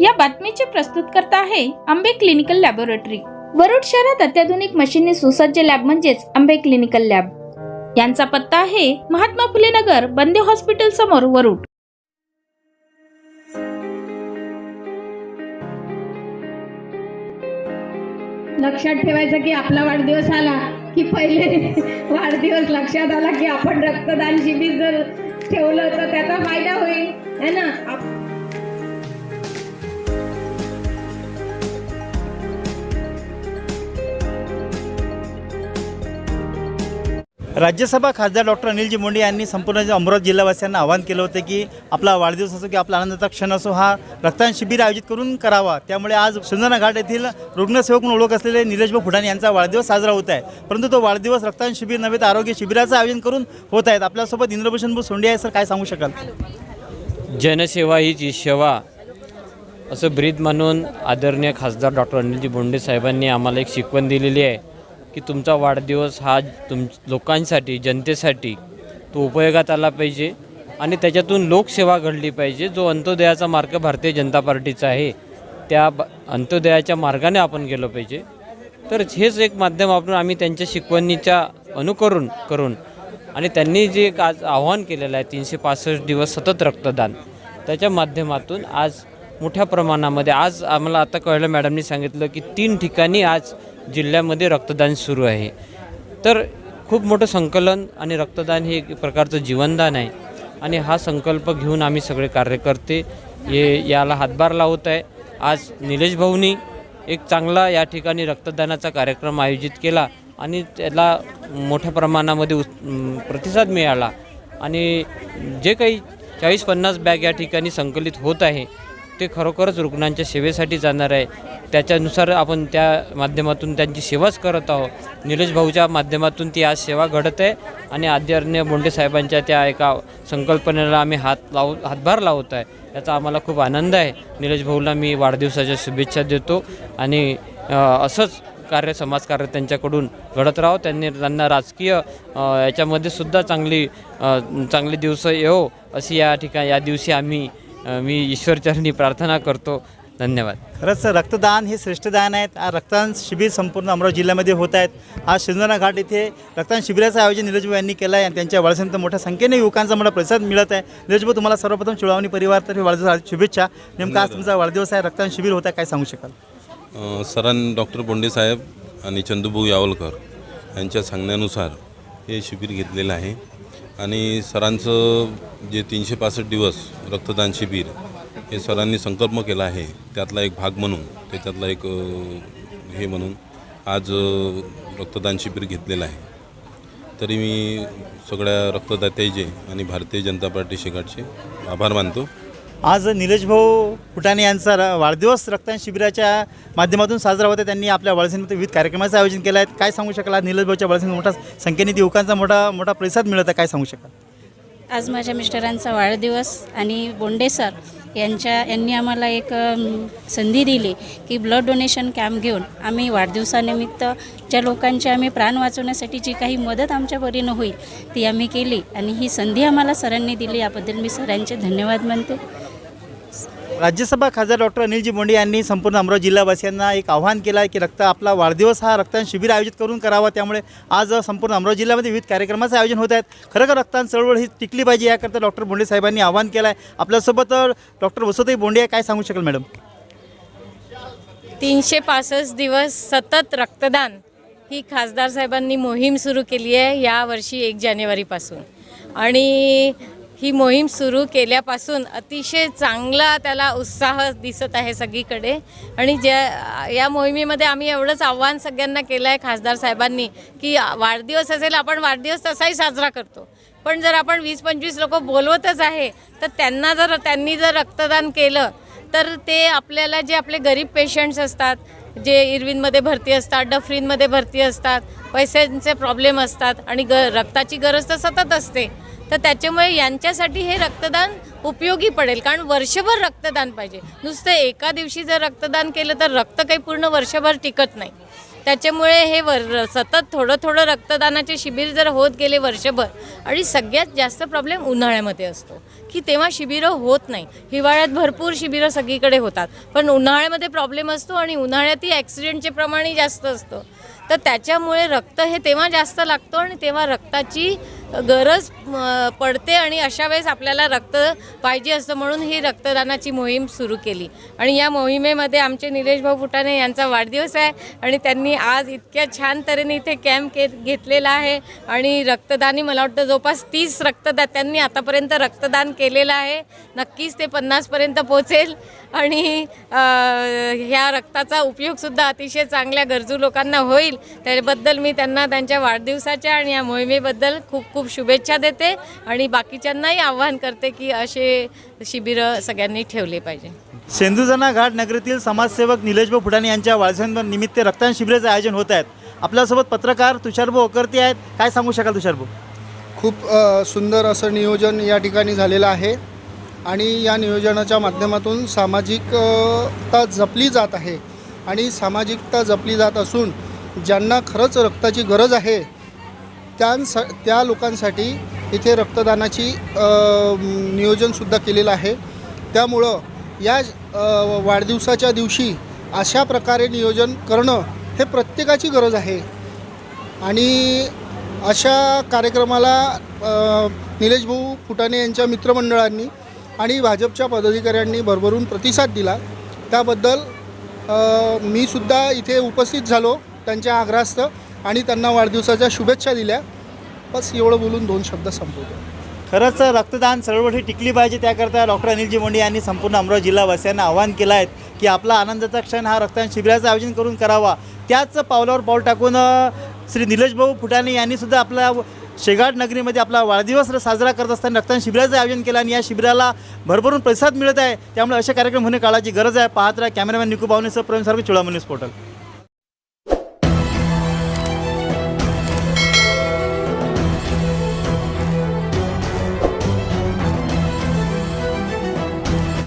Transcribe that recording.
या बातमीचे प्रस्तुत करता आहे आंबे क्लिनिकल लॅबोरेटरी. वरुड शहरात अत्याधुनिक मशीनने सुसज्ज लॅब म्हणजेच आंबे क्लिनिकल लॅब. यांचा पत्ता आहे महात्मा फुले नगर बंदे हॉस्पिटल समोर वरुड. लक्षात ठेवायचं की आपला वाढदिवस आला की पहिले वाढदिवस लक्षात आला की आपण रक्तदान शिबिर जर ठेवलं तर त्याचा फायदा होईल है ना? राज्यसभा खासदार डॉक्टर अनिलजी मुंडे यांनी संपूर्ण अमरावती जिल्हावासियांना आवाहन केलं होतं की आपला वाढदिवस असो की आपला आनंदाचा क्षण असो हा रक्तदान शिबिर आयोजित करून करावा. त्यामुळे आज सुंदरना घाट येथील रुग्णसेवक म्हणून ओळख असलेले निलेशभाऊ फुटाणे यांचा वाढदिवस साजरा होत आहे. परंतु तो वाढदिवस रक्तदान शिबिर नव्हे तर आरोग्य शिबिराचं आयोजन करून होत आहेत. आपल्यासोबत इंद्रभूषण भाऊ सोंडे आहे. सर काय सांगू शकाल? जनसेवा हीच जी सेवा असं ब्रीद म्हणून आदरणीय खासदार डॉक्टर अनिलजी बोंडे साहेबांनी आम्हाला एक शिकवण दिलेली आहे. की तुमचा वाढदिवस हा तुम लोकांसाठी जनतेसाठी तो उपयोगात आला पाहिजे आणि त्याच्यातून लोकसेवा घडली पाहिजे जो अंत्योदयाचा मार्ग भारतीय जनता पार्टीचा आहे त्या ब- अंत्योदयाच्या मार्गाने आपण गेलो पाहिजे. तर हेच एक माध्यम वापरून आम्ही त्यांच्या शिकवणीच्या अनुकरण करून आणि त्यांनी जे एक आज आव्हान केलेलं आहे तीनशे पासष्ट दिवस सतत रक्तदान त्याच्या माध्यमातून आज मोठ्या प्रमाणामध्ये आज आम्हाला आता कळलं मॅडमनी सांगितलं की तीन ठिकाणी आज जिल्ह्यामध्ये रक्तदान सुरू आहे. तर खूप मोठं संकलन आणि रक्तदान हे एक प्रकारचं जीवनदान आहे. आणि हा संकल्प घेऊन आम्ही सगळे कार्यकर्ते ये याला हातभार लावत आहे. आज निलेश भाऊनी एक चांगला या ठिकाणी रक्तदानाचा कार्यक्रम आयोजित केला आणि त्याला मोठ्या प्रमाणामध्ये उत् प्रतिसाद मिळाला. आणि जे काही चाळीस पन्नास बॅग या ठिकाणी संकलित होत आहे ते खरोखरच रुग्णांच्या सेवेसाठी जाणार आहे. त्याच्यानुसार आपण त्या माध्यमातून त्यांची सेवाच करत आहोत. निलेश भाऊच्या माध्यमातून ती आज सेवा घडत आहे आणि आदरणीय बोंडे साहेबांच्या त्या एका संकल्पनेला आम्ही हात लाव हातभार लावत आहे. याचा आम्हाला खूप आनंद आहे. निलेश भाऊला मी वाढदिवसाच्या शुभेच्छा देतो आणि असंच कार्य समाजकार्य त्यांच्याकडून घडत राहो. त्यांनी त्यांना राजकीय याच्यामध्ये सुद्धा चांगली चांगले दिवस येऊ अशी या ठिकाणी या दिवशी आम्ही मी ईश्वरचरणी प्रार्थना करतो. धन्यवाद. खरंच रक्तदान हे श्रेष्ठ दान आहेत आज रक्तदान शिबिर संपूर्ण अमरावती जिल्ह्यामध्ये होत आहेत. आज शिंदना घाट येथे रक्तदान शिबिराचं आयोजन निलेशभाऊ यांनी केलं आहे आणि त्यांच्या वाढदिवसानंतर मोठ्या संख्येने युवकांचा मला प्रतिसाद मिळत आहे. निलेशभाऊ तुम्हाला सर्वप्रथम चुळावणी परिवारतर्फे वाढदिवस शुभेच्छा. नेमका आज तुमचा वाढदिवस आहे रक्तदान शिबिर होत आहे काय सांगू शकाल? अ, सरां डॉक्टर बोंडे साहेब आणि चंदूभाऊ यावलकर यांच्या सांगण्यानुसार हे शिबिर घेतलेलं आहे. आणि सरांचं जे तीनशे पासष्ट दिवस रक्तदान शिबिर हे सरांनी संकल्प केला आहे त्यातला एक भाग म्हणून त्याच्यातला एक हे म्हणून आज रक्तदान शिबिर घेतलेलं आहे. तरी मी सगळ्या रक्तदात्याचे आणि भारतीय जनता पार्टी शेगाटचे आभार मानतो. आज निलेशभाऊ फुटाणे यांचा र- वाढदिवस रक्तदान शिबिराच्या माध्यमातून साजरा होता त्यांनी आपल्या वाढदिवसानिमित्त विविध कार्यक्रमाचं आयोजन केलं आहे काय सांगू शकाल? नीरजभाऊच्या निलेशभाऊच्या मोठा संख्येने युवकांचा मोठा मोठा प्रतिसाद मिळत आहे. काय सांगू शकाल? आज माझ्या मिस्टरांचा वाढदिवस आणि बोंडे सर यांच्या यांनी आम्हाला एक संधी दिली की ब्लड डोनेशन कॅम्प घेऊन आम्ही वाढदिवसानिमित्त ज्या लोकांचे आम्ही प्राण वाचवण्यासाठी जी काही मदत आमच्या परीनं होईल ती आम्ही केली. आणि ही संधी आम्हाला सरांनी दिली. याबद्दल मी सरांचे धन्यवाद मानते. राज्यसभा खासदार डॉक्टर अनिलजी बोंडे यांनी संपूर्ण अमरावती जिल्हावासियांना एक आव्हान केलं आहे की रक्त आपला वाढदिवस हा रक्तदान शिबिर आयोजित करून करावा. त्यामुळे आज संपूर्ण अमरावती जिल्ह्यामध्ये विविध कार्यक्रमाचं आयोजन होत आहेत. खरोखर रक्तदान चळवळ ही टिकली पाहिजे याकरता डॉक्टर बोंडे साहेबांनी आव्हान केलं आहे आपल्यासोबत डॉक्टर वसुताई बोंडे आहे. काय सांगू शकाल मॅडम? तीनशे पासष्ट दिवस सतत रक्तदान ही खासदार साहेबांनी मोहीम सुरू केली आहे यावर्षी एक जानेवारीपासून. आणि ही मोहीम सुरू केल्यापासून अतिशय चांगला त्याला उत्साह दिसत आहे सगळीकडे. आणि ज्या या मोहिमेमध्ये आम्ही एवढंच आव्हान सगळ्यांना केलं आहे खासदार साहेबांनी की वाढदिवस असेल आपण वाढदिवस तसाही साजरा करतो. पण जर आपण वीस पंचवीस लोक बोलवतच आहे तर त्यांना जर त्यांनी जर रक्तदान केलं तर ते आपल्याला जे आपले गरीब पेशंट्स असतात जे इरविनमध्ये भरती असतात डफरीनमध्ये भरती असतात पैशांचे प्रॉब्लेम असतात आणि ग रक्ताची गरज तर सतत असते तर त्याच्यामुळे यांच्यासाठी हे रक्तदान उपयोगी पडेल कारण वर्षभर रक्तदान पाहिजे. नुसतं एका दिवशी जर रक्तदान केलं तर रक्त काही पूर्ण वर्षभर टिकत नाही. त्याच्यामुळे हे वर सतत थोडं थोडं रक्तदानाचे शिबिर जर होत गेले वर्षभर आणि सगळ्यात जास्त प्रॉब्लेम उन्हाळ्यामध्ये असतो की तेव्हा शिबिरं होत नाही. हिवाळ्यात भरपूर शिबिरं सगळीकडे होतात पण उन्हाळ्यामध्ये प्रॉब्लेम असतो आणि उन्हाळ्यातही ॲक्सिडेंटचे प्रमाणही जास्त असतं. तर त्याच्यामुळे रक्त हे तेव्हा जास्त लागतो आणि तेव्हा रक्ताची गरज पडते आणि अशा वेळेस आपल्याला रक्त पाहिजे असतं म्हणून ही रक्तदानाची मोहीम सुरू केली. आणि या मोहिमेमध्ये आमचे निलेश भाऊ फुटाणे यांचा वाढदिवस आहे आणि त्यांनी आज इतक्या छान तऱ्हेने इथे कॅम्प के घेतलेला आहे आणि रक्तदानी मला वाटतं जवळपास तीस रक्तदात्यांनी आतापर्यंत रक्तदान केलेलं आहे. नक्कीच ते पन्नासपर्यंत पोचेल आणि ह्या रक्ताचा उपयोगसुद्धा अतिशय चांगल्या गरजू लोकांना होईल. त्याबद्दल मी त्यांना त्यांच्या वाढदिवसाच्या आणि या मोहिमेबद्दल खूप खूप शुभेच्छा देते आणि बाकीच्यांनाही आव्हान करते की असे शिबिरं सगळ्यांनी ठेवले पाहिजे. सिंधुजना घाट नगरीतील समाजसेवक निलेशभाऊ फुटाणे यांच्या वाढदिवसानिमित्त रक्तदान शिबिराचं आयोजन होत आहेत. आपल्यासोबत पत्रकार तुषारभाऊ ओकरती आहेत. काय सांगू शकाल तुषारभाऊ खूप सुंदर असं नियोजन या ठिकाणी झालेलं आहे आणि या नियोजनाच्या माध्यमातून सामाजिकता जपली जात आहे आणि सामाजिकता जपली जात असून ज्यांना खरंच रक्ताची गरज आहे त्यांस त्या लोकांसाठी इथे रक्तदानाची नियोजनसुद्धा केलेलं आहे. त्यामुळं या वाढदिवसाच्या दिवशी अशा प्रकारे नियोजन करणं हे प्रत्येकाची गरज आहे. आणि अशा कार्यक्रमाला निलेश भाऊ फुटाणे यांच्या मित्रमंडळांनी आणि भाजपच्या पदाधिकाऱ्यांनी भरभरून प्रतिसाद दिला. त्याबद्दल मी सुद्धा इथे उपस्थित झालो त्यांच्या आग्रहास्थ आणि त्यांना वाढदिवसाच्या शुभेच्छा दिल्या. बस एवढं बोलून दोन शब्द संपवतो. खरंच रक्तदान सर्वठी टिकली पाहिजे त्याकरता डॉक्टर अनिलजी मोंडे यांनी संपूर्ण अमरावती जिल्हावासियांना आवाहन केलं आहे की आपला आनंदाचा क्षण हा रक्तदान शिबिराचं आयोजन करून करावा. त्याच पावलावर पाऊल टाकून श्री निलेशभाऊ फुटाणे यांनीसुद्धा आपला शेगाट नगरीमध्ये आपला वाढदिवस साजरा करत असताना रक्तदान शिबिराचं आयोजन केलं आणि या शिबिराला भरभरून प्रतिसाद मिळत आहे. त्यामुळे असे कार्यक्रम होणे काळाची गरज आहे. पाहत राहा कॅमेरामॅन निकू बावनेसह प्रेम सारखे चुळामणी पोर्टल.